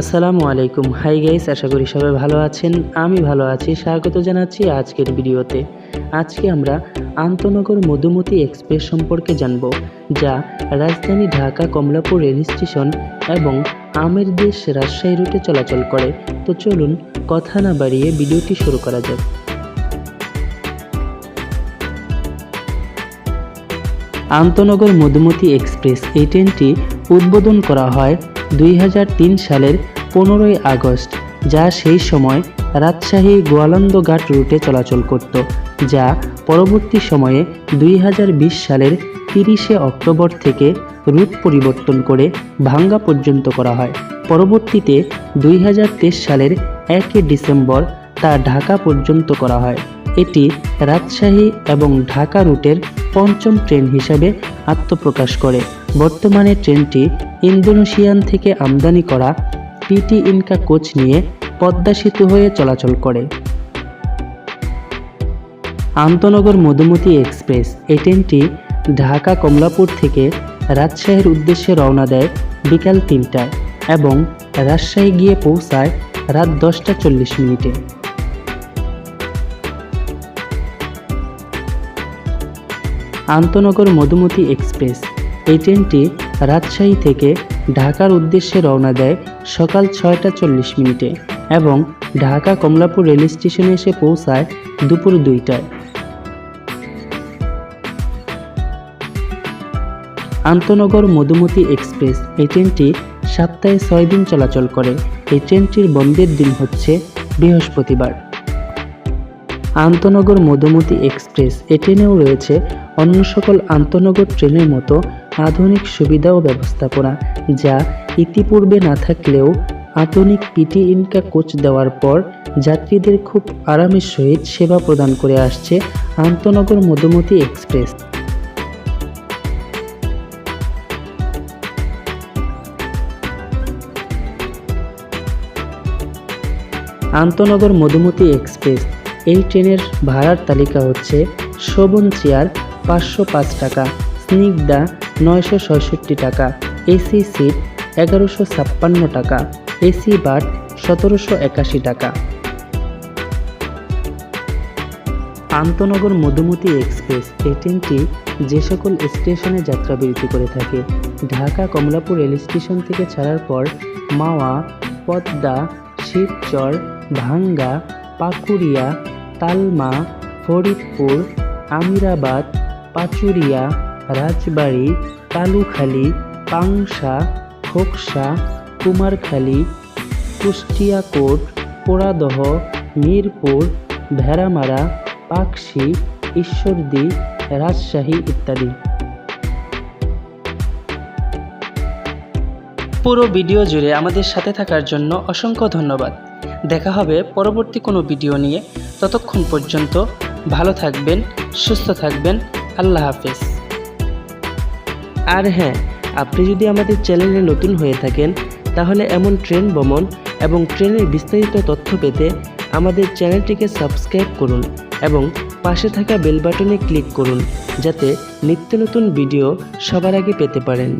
আসসালামু আলাইকুম। Hi guys আশা করি সবাই ভালো আছেন। আমি ভালো আছি। স্বাগত জানাচ্ছি আজকের ভিডিওতে। আজকে আমরা আন্তনগর মধুমতি এক্সপ্রেস সম্পর্কে জানব, যা রাজধানী ঢাকা কমলাপুর রেল স্টেশন এবং আমের দেশ রাজশাহী রুটে চলাচল করে। তো চলুন, কথা না বাড়িয়ে ভিডিওটি শুরু করা যাক। আন্তনগর মধুমতি এক্সপ্রেস এই ট্রেনটি উদ্বোধন করা হয় দুই হাজার তিন সালের পনেরোই আগস্ট, যা সেই সময় রাজশাহী গোয়ালন্দ ঘাট রুটে চলাচল করত, যা পরবর্তী সময়ে দুই হাজার বিশ সালের তিরিশে অক্টোবর থেকে রুট পরিবর্তন করে ভাঙ্গা পর্যন্ত করা হয়। পরবর্তীতে দুই হাজার তেইশ সালের একই ডিসেম্বর তা ঢাকা পর্যন্ত করা হয়। এটি রাজশাহী এবং ঢাকা রুটের পঞ্চম ট্রেন হিসাবে আত্মপ্রকাশ করে। বর্তমানে ট্রেনটি ইন্দোনেশিয়ান থেকে আমদানি করা পিটি ইনকা কোচ নিয়ে পদ্মা সেতু হয়ে চলাচল করে। আন্তনগর মধুমতি এক্সপ্রেস এই ট্রেনটি ঢাকা কমলাপুর থেকে রাজশাহীর উদ্দেশ্যে রওনা দেয় বিকাল তিনটায় এবং রাজশাহী গিয়ে পৌঁছায় রাত দশটা চল্লিশ মিনিটে। আন্তনগর মধুমতি এক্সপ্রেস এই ট্রেনটি রাজশাহী থেকে ঢাকার উদ্দেশ্যে রওনা দেয় সকাল ছয়টা চল্লিশ মিনিটে এবং ঢাকা কমলাপুর রেল স্টেশনে এসে পৌঁছায় দুপুর দুইটায়। আন্তনগর মধুমতি এক্সপ্রেস এই ট্রেনটি সপ্তাহে ছয় দিন চলাচল করে। এই ট্রেনটির বন্ধের দিন হচ্ছে বৃহস্পতিবার। আন্তনগর মধুমতি এক্সপ্রেস এ ট্রেনেও রয়েছে অন্য সকল আন্তনগর ট্রেনের মতো আধুনিক সুবিধা ও ব্যবস্থাপনা, যা ইতিপূর্বে না থাকলেও আধুনিক পিটি ইনকা কোচ দেওয়ার পর যাত্রীদের খুব আরামের সহিত সেবা প্রদান করে আসছে আন্তনগর মধুমতি এক্সপ্রেস। আন্তনগর মধুমতি এক্সপ্রেস, এই ট্রেনের ভাড়ার তালিকা হচ্ছে শোভন চেয়ার পাঁচশো পাঁচ টাকা। স্নিগ্ধা নয়শো ছয়ষট্টি টাকা এসি সিট এগারোশো ছাপ্পান্ন টাকা এসি বাট সতেরোশো একাশি টাকা। আন্তনগর মধুমতি এক্সপ্রেস এই ট্রেনটি যে সকল স্টেশনে যাত্রা যাত্রাবিরতি করে থাকে। ঢাকা কমলাপুর রেল স্টেশন থেকে ছাড়ার পর মাওয়া, পদ্মা, শিবচর, ভাঙ্গা, পাকুড়িয়া, তালমা, ফরিদপুর, আমিরাবাদ, পাচুরিয়া রাজবাড়ি, কালুখালী, পাংশা, খোকসা, কুমারখালী, কুষ্টিয়াকোট পোড়াদহ মিরপুর, ভেড়ামারা, পাকশি, ঈশ্বরদী, রাজশাহী ইত্যাদি। পুরো ভিডিও জুড়ে আমাদের সাথে থাকার জন্য অসংখ্য ধন্যবাদ। দেখা হবে পরবর্তী কোনো ভিডিও নিয়ে। ততক্ষণ পর্যন্ত ভালো থাকবেন, সুস্থ থাকবেন। আল্লাহ হাফেজ। আর হ্যাঁ আপনি যদি আমাদের চ্যানেলে নতুন হয়ে থাকেন, তাহলে এমন ট্রেন ভ্রমণ এবং ট্রেনের বিস্তারিত তথ্য পেতে আমাদের চ্যানেলটিকে সাবস্ক্রাইব করুন এবং পাশে থাকা বেল বাটনে ক্লিক করুন, যাতে নিত্য নতুন ভিডিও সবার আগে পেতে পারেন।